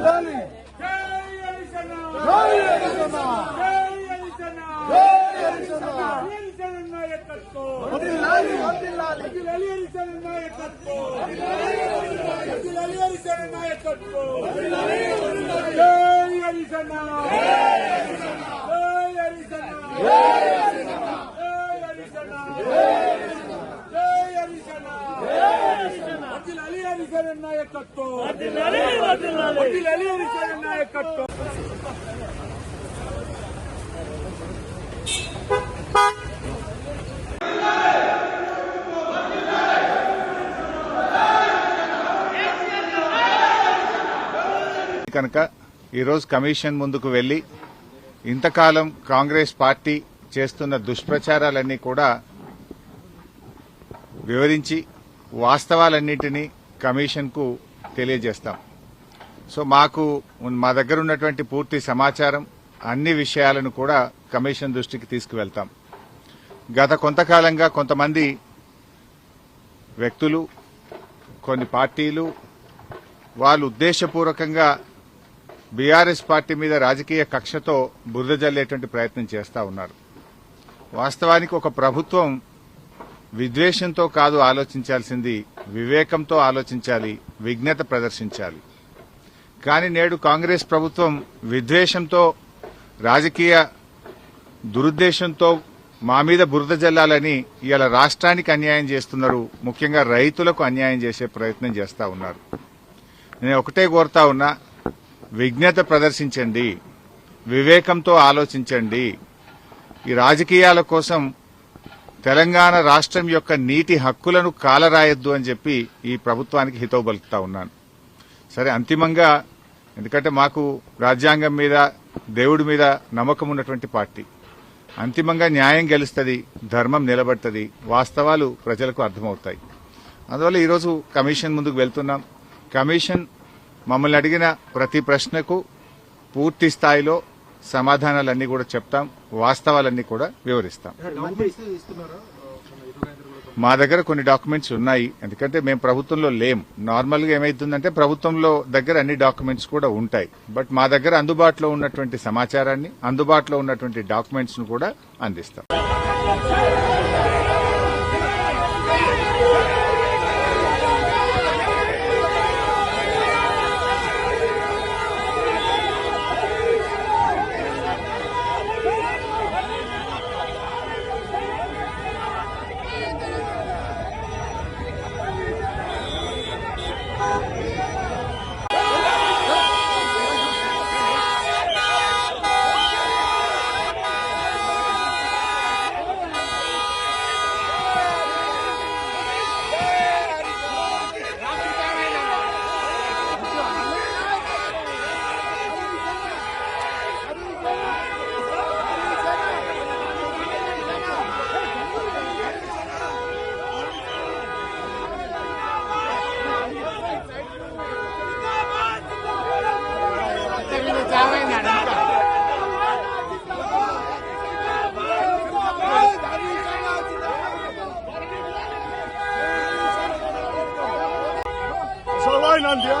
Dali. Jai Hari Sena. Jai Hari Sena. Jai Hari Sena. Jai Hari Sena. Jai Hari Sena. Jai Hari Sena. Jai Hari Sena. Jai Hari Sena. Jai Hari Sena. Jai Hari Sena. Jai Hari Sena. Jai నాయకత్వం. నాయకత్వం. కనుక ఈరోజు commission ముందుకు వెళ్ళి ఇంతకాలం Congress party చేస్తున్న దుష్ప్రచారాలన్నీ కూడా వివరించి వాస్తవాలన్నింటినీ కమిషన్కు తెలియజేస్తాం. సో మాకు మా దగ్గర ఉన్నటువంటి పూర్తి సమాచారం అన్ని విషయాలను కూడా కమిషన్ దృష్టికి తీసుకువెళ్తాం. గత కొంతకాలంగా కొంతమంది వ్యక్తులు కొన్ని పార్టీలు వాళ్ళు ఉద్దేశపూర్వకంగా బీఆర్ఎస్ పార్టీ మీద రాజకీయ కక్షతో బురద జల్లేటువంటి ప్రయత్నం చేస్తా ఉన్నారు. వాస్తవానికి ఒక ప్రభుత్వం విద్వేషంతో కాదు ఆలోచించాల్సింది వివేకంతో ఆలోచించాలి విజ్ఞత ప్రదర్శించాలి. కానీ నేడు కాంగ్రెస్ ప్రభుత్వం విద్వేషంతో రాజకీయ దురుద్దేశంతో మా మీద బురద జల్లాలని ఇవాళ రాష్ట్రానికి అన్యాయం చేస్తున్నారు ముఖ్యంగా రైతులకు అన్యాయం చేసే ప్రయత్నం చేస్తా ఉన్నారు. నేను ఒకటే కోరుతా ఉన్నా విజ్ఞత ప్రదర్శించండి వివేకంతో ఆలోచించండి. ఈ రాజకీయాల కోసం తెలంగాణ రాష్ట్రం యొక్క నీటి హక్కులను కాలరాయొద్దు అని చెప్పి ఈ ప్రభుత్వానికి హితవు పలుకుతా ఉన్నాను. సరే అంతిమంగా ఎందుకంటే మాకు రాజ్యాంగం మీద దేవుడి మీద నమ్మకం ఉన్నటువంటి పార్టీ. అంతిమంగా న్యాయం గెలుస్తుంది ధర్మం నిలబడుతుంది వాస్తవాలు ప్రజలకు అర్థమవుతాయి. అందువల్ల ఈరోజు కమిషన్ ముందుకు వెళ్తున్నాం. కమిషన్ మమ్మల్ని అడిగిన ప్రతి ప్రశ్నకు పూర్తి స్థాయిలో సమాధానాలన్నీ కూడా చెప్తాం వాస్తవాలన్నీ కూడా వివరిస్తాం. మా దగ్గర కొన్ని డాక్యుమెంట్స్ ఉన్నాయి. ఎందుకంటే మేము ప్రభుత్వంలో లేం. నార్మల్గా ఏమైతుందంటే ప్రభుత్వంలో దగ్గర అన్ని డాక్యుమెంట్స్ కూడా ఉంటాయి. బట్ మా దగ్గర అందుబాటులో ఉన్నటువంటి సమాచారాన్ని అందుబాటులో ఉన్నటువంటి డాక్యుమెంట్స్ను కూడా అందిస్తాం. cawe nggak nikah. Salahin nanti ya.